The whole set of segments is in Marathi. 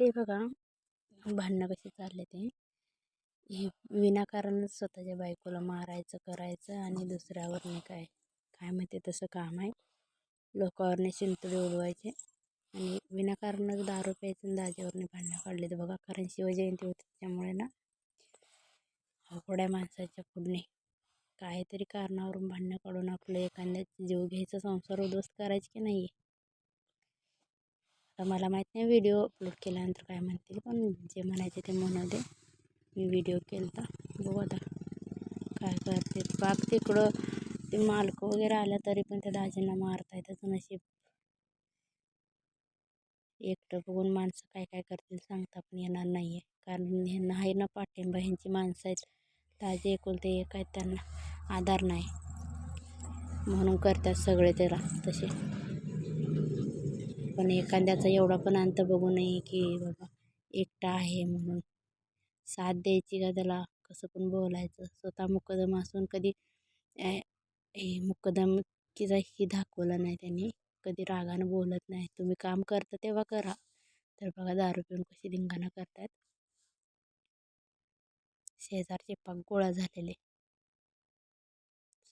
इकडे बघा भांडणं कशी चालले ते. हे विनाकारणच स्वतःच्या बायकोला मारायचं करायचं आणि दुसऱ्यावर नाही काय? काय माहिती तसं काम आहे. लोकांवरने शिंतोडे उडवायचे आणि विनाकारणच दारू प्यायचं आणि दाजीवरने भांडणं काढले तर बघा. कारण शिवजयंती होती त्याच्यामुळे ना अवघड्या माणसाच्या पुढणे काहीतरी कारणावरून भांडणं काढून आपलं एखाद्याचा जीव घ्यायचा संसार उद्ध्वस्त करायचे की नाही आता मला माहीत नाही व्हिडिओ अपलोड केल्यानंतर काय म्हणतील पण जे म्हणायचे ते म्हणू दे मी व्हिडिओ केला होता बघू आता काय करते. बाग तिकडं ते मालक वगैरे आल्या तरी पण त्या दाजींना मारता त्याचं नशीब. एकटं बघून माणसं काय काय करतील सांगता पण येणार नाही आहे कारण ह्यांना आहे ना पाठिंबा ह्यांची माणसं आहेत. दाजी एकुलते एक आहेत त्यांना आधार नाही. म्हणून करतात सगळे त्याला तसे. पण एखाद्याचा एवढा पण अंत बघू नये की बाबा एकटा आहे म्हणून. साथ द्यायची का त्याला? कसं पण बोलायचं. स्वतः मुकदम असून कधी हे मुकदम ही दाखवलं नाही त्यांनी. कधी रागानं बोलत नाही. तुम्ही काम करता तेव्हा करा. तर बघा दारू पिऊन कशी धिंगाणा करतात. शेजारचे पाक गोळा झालेले.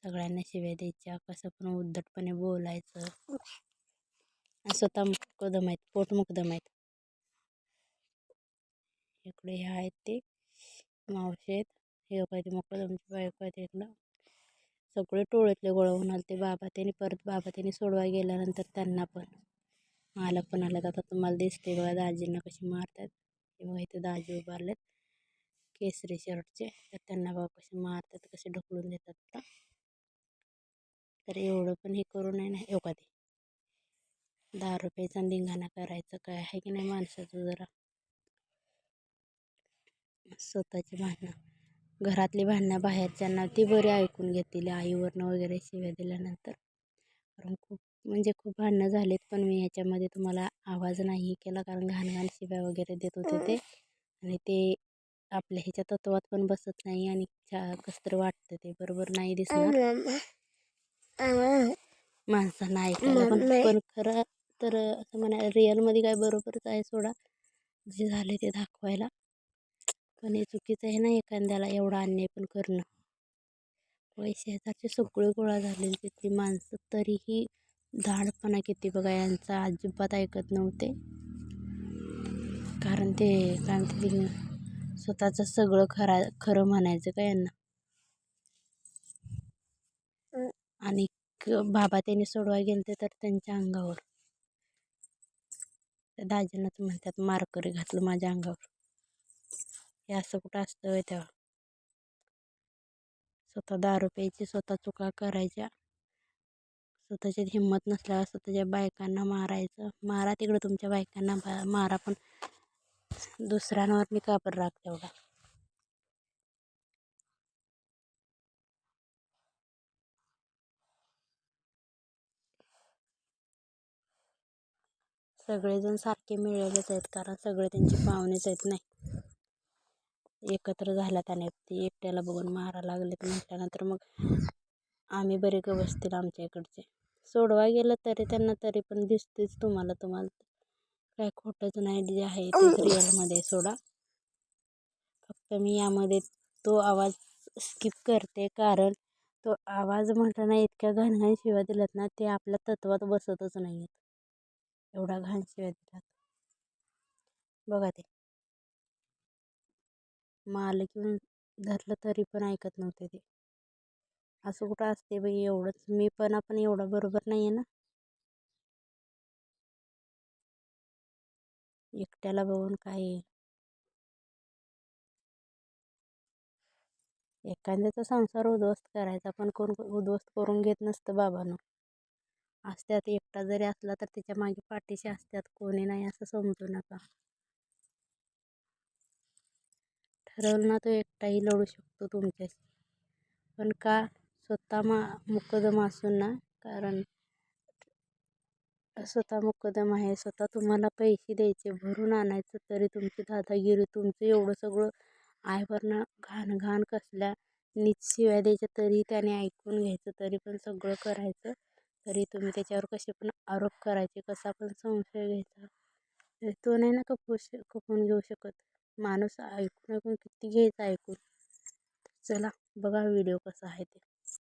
सगळ्यांना शिव्या द्यायच्या. कसं पण उद्धटपणे बोलायचं. स्वतः मुकदम आहेत पोट मुकदम आहेत. इकडे हे आहेत ते मावशे आहेत. हे काय ते मुकदमची बायको आहेत इकडं. सगळे टोळीतले गोळा होऊन आले ते बाबा त्यांनी परत बाबा त्यांनी सोडवाय गेल्यानंतर त्यांना पण. मला पण आल्यात आता तुम्हाला दिसते बघा दाजींना कशी मारतात. हे बघा इथे दाजी उभारलेत. केसरी शर्टचे. तर त्यांना बघा कसे मारतात कसे ढकलून देतात तर एवढं पण हे करू नये ना. एवढा ते. दहा रुपयाचा धिंगाणा करायचं काय? आहे की नाही माणसाचं जरा? स्वतःची भांडणं. घरातली भांडणं बाहेरच्यांना ती बरी ऐकून घेतली आईवरनं वगैरे शिव्या दिल्यानंतर. कारण खूप म्हणजे खूप भांडणं झालीत पण मी ह्याच्यामध्ये तुम्हाला आवाज नाही केला कारण घाण घाण शिव्या वगैरे देत होते ते. आणि ते आपल्या ह्याच्या तत्वात पण बसत नाही आणि कसं तरी वाटतं ते. बरोबर नाही दिसणार. माणसांना ऐकायला पण पण खरं तर असं म्हणा रिअलमध्ये काय बरोबरच आहे सोडा. जे झाले ते दाखवायला. पण हे चुकीचं आहे ना एखाद्याला एवढा अन्याय पण करणं. शेजारचे सगळे गोळा झालेले तिथली माणसं. तरीही धाडपणा किती बघा यांचा अजिबात ऐकत नव्हते. कारण ते काय म्हणते स्वतःचं सगळं खरा खरं म्हणायचं का यांना? आणि बाबा त्यांनी सोडवा गेले तर त्यांच्या अंगावर. दाजींनाच म्हणतात मारकरी घातलं माझ्या अंगावर. हे असं कुठं असतं तेव्हा? स्वतः दारू प्यायची स्वतः चुका करायच्या. स्वतःच्यात हिंमत नसल्यावर स्वतःच्या बायकांना मारायचं. मारा तिकडं तुमच्या बायकांना मारा पण. दुसऱ्यांवर मी काबर राग तेवढा सगळेजण सारखे मिळालेच आहेत कारण सगळे त्यांचे पाहुणेच आहेत नाही. एकत्र झाल्यात आणि ते एकट्याला बघून मारा लागलेत म्हटल्यानंतर मग आम्ही बरे ग बसतील आमच्या इकडचे. सोडवा गेलं तरी त्यांना तरी पण दिसतेच तुम्हाला तुम्हाला काय खोटंच नाही जे आहे ते रिअलमध्ये सोडा. फक्त मी यामध्ये तो आवाज स्किप करते कारण तो आवाज म्हटलं ना इतक्या घाणघाण शिवाय दिल्यात ना ते आपल्या तत्वात बसतच नाही आहेत एवढा घाण शिव्या दिल्यात बघा ते. मालक येऊन धरलं तरी पण ऐकत नव्हते ते. असं कुठं असते बाई एवढंच. मी पण आपण एवढं बरोबर नाही आहे ना. एकट्याला बघून काय एखाद्याचा संसार उद्ध्वस्त करायचा पण कोण उद्ध्वस्त करून घेत नसतं बाबानं. असत्यात एकटा जरी असला तर त्याच्यामागे पाठीशी असतात कोणी नाही असं समजू नका. ठरवलं ना तो एकटाही लढू शकतो तुमच्याशी. पण का स्वतः मा मुकदम असून ना कारण स्वतः मुकदम आहे स्वतः तुम्हाला पैसे द्यायचे भरून आणायचं तरी तुमची दादागिरी तुमचं एवढं सगळं आईवरनं घाण घाण कसल्या नीच शिव्या द्यायच्या तरी त्याने ऐकून घ्यायचं तरी पण सगळं करायचं. तरी तुम्ही त्याच्यावर कसे पण आरोप करायचे कसा पण संशय घ्यायचा. म्हणजे तो नाही ना खपवू श खपवून घेऊ शकत. माणूस ऐकून ऐकून किती घ्यायचा ऐकून. चला बघा व्हिडिओ कसा आहे ते.